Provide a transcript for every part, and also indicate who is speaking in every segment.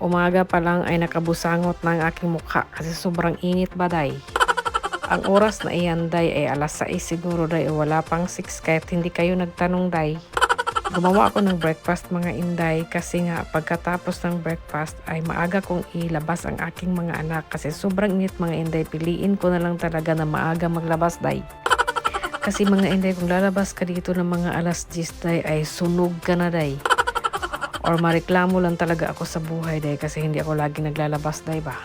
Speaker 1: Umaga pa lang ay nakabusangot na ang aking mukha kasi sobrang init ba day. Ang oras na iyan day ay alas 6 siguro day o wala pang 6 kahit hindi kayo nagtanong day. Gumawa ako ng breakfast mga inday kasi nga pagkatapos ng breakfast ay maaga kong ilabas ang aking mga anak kasi sobrang init mga inday. Piliin ko na lang talaga na maaga maglabas day. Kasi mga inday kung lalabas ka dito ng mga alas 10 day ay sunog ka na day. Or mareklamo lang talaga ako sa buhay day kasi hindi ako lagi naglalabas day ba.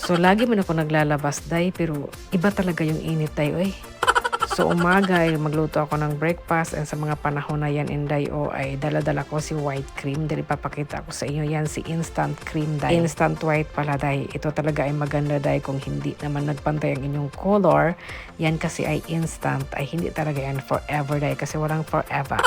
Speaker 1: So lagi man ako naglalabas day pero iba talaga yung init day oy. So umaga ay magluto ako ng breakfast and sa mga panahon na yan inday o ay dala-dala ko si white cream. Dili papakita ko sa inyo yan si instant cream day. Instant white pala day. Ito talaga ay maganda day kung hindi naman nagpantay ang inyong color. Yan kasi ay instant ay hindi talaga yan forever day kasi walang forever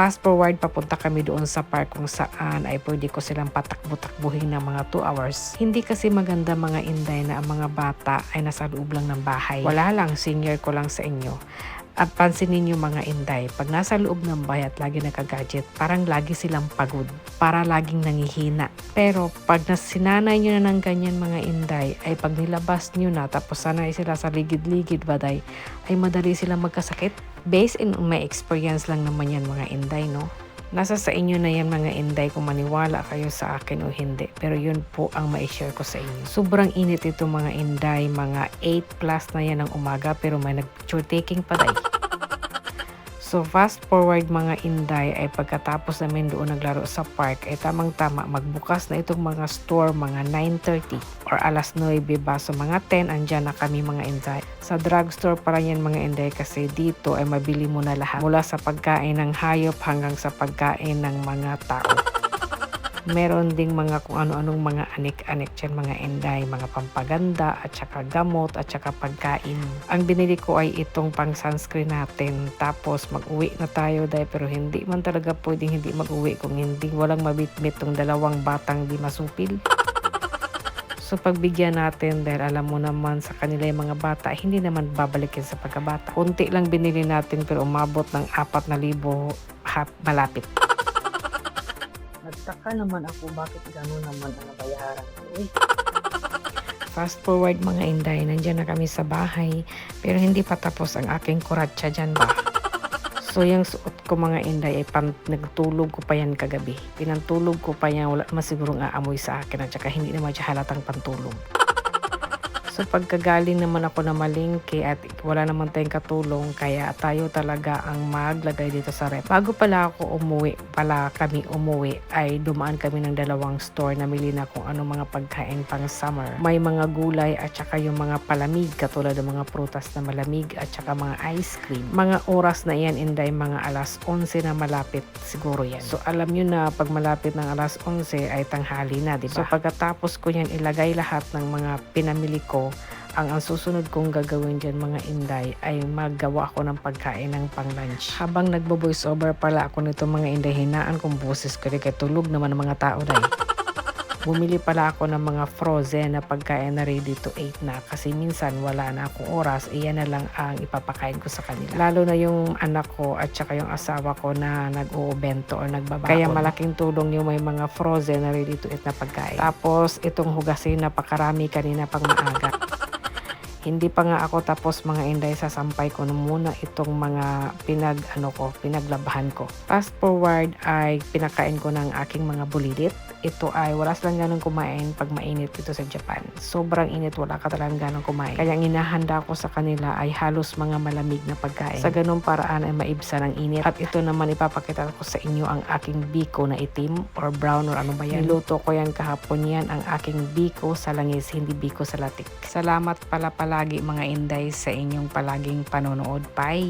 Speaker 1: fast forward papunta kami doon sa park kung saan ay pwede ko silang patakbo-takbuhin ng mga 2 hours. Hindi kasi maganda mga inday na ang mga bata ay nasa loob lang ng bahay. Wala lang, senior ko lang sa inyo. At pansinin niyo mga inday, pag nasa loob ng bahay at lagi nakagadget, parang lagi silang pagod, para laging nangihina. Pero pag nasinanay niyo na ng ganyan mga inday, ay pag nilabas niyo na tapos sanay sila sa ligid-ligid baday, ay madali silang magkasakit. Based in my experience lang naman yan mga inday, no? Nasa sa inyo na yan mga inday kung maniwala kayo sa akin o hindi. Pero yun po ang ma-share ko sa inyo. Sobrang init ito mga inday. Mga 8 plus na yan ng umaga pero may nag-picture taking pa day. So fast forward mga inday ay pagkatapos namin doon naglaro sa park ay tamang tama magbukas na itong mga store mga 9.30 or alas 9 ba so mga 10 andyan na kami mga inday. Sa drugstore para yan mga inday kasi dito ay mabili mo na lahat mula sa pagkain ng hayop hanggang sa pagkain ng mga tao. Meron ding mga kung ano-anong mga anik-anik dyan, mga enday, mga pampaganda, at saka gamot, at saka pagkain. Ang binili ko ay itong pang sunscreen natin. Tapos mag-uwi na tayo dahil pero hindi man talaga pwedeng hindi mag-uwi kung hindi walang mabitbit tong dalawang batang di masupil. So pagbigyan natin dahil alam mo naman sa kanila yung mga bata, hindi naman babalikin sa pagkabata. Kunti lang binili natin pero umabot ng 4,000 hap malapit. Nagtaka naman ako bakit gano'n naman ang bayaran ko. Eh. Fast forward mga inday, nandyan na kami sa bahay pero hindi pa tapos ang aking kuratsa dyan ba. So yung suot ko mga inday ay pan, nagtulog ko pa yan kagabi. Pinantulog ko pa yan, wala naman sigurong aamoy sa akin at saka hindi naman siya halatang pantulog. So pagkagaling naman ako na malingki at wala naman tayong katulong kaya tayo talaga ang maglagay dito sa rep. Bago pala ako umuwi, pala kami umuwi ay dumaan kami ng dalawang store na mili na kung ano mga pagkain pang summer. May mga gulay at saka yung mga palamig katulad ng mga prutas na malamig at saka mga ice cream. Mga oras na yan inday mga alas 11 na malapit siguro yan. So alam nyo na pag malapit ng alas 11 ay tanghali na, di ba? So pagkatapos ko yan ilagay lahat ng mga pinamili ko ang ang susunod kong gagawin dyan mga inday ay maggawa ako ng pagkain ng pang lunch. Habang nagbo-voice over pala ako nito mga inday, hinaan kong boses ko kaya tulog naman ng mga tao dahil. Bumili pala ako ng mga frozen na pagkain na ready to eat na kasi minsan wala na akong oras, iyan na lang ang ipapakain ko sa kanila. Lalo na yung anak ko at saka yung asawa ko na nag-uubento o nagbabaon. Kaya malaking tulong yung may mga frozen na ready to eat na pagkain. Tapos itong hugasin napakarami kanina pang maaga. Hindi pa nga ako tapos mga inday sasampay ko na muna itong mga pinag ano ko, pinaglabahan ko. Fast forward ay pinakain ko ng aking mga bulilit. Ito ay wala silang ganong kumain pag mainit dito sa Japan. Sobrang init, wala ka talagang ganong kumain. Kaya ang inahanda ko sa kanila ay halos mga malamig na pagkain. Sa ganong paraan ay maibsa ng init. At ito naman ipapakita ko sa inyo ang aking biko na itim or brown or ano ba yan. Niluto ko yan kahapon yan ang aking biko sa langis, hindi biko sa latik. Salamat pala palagi mga inday sa inyong palaging panonood. Bye!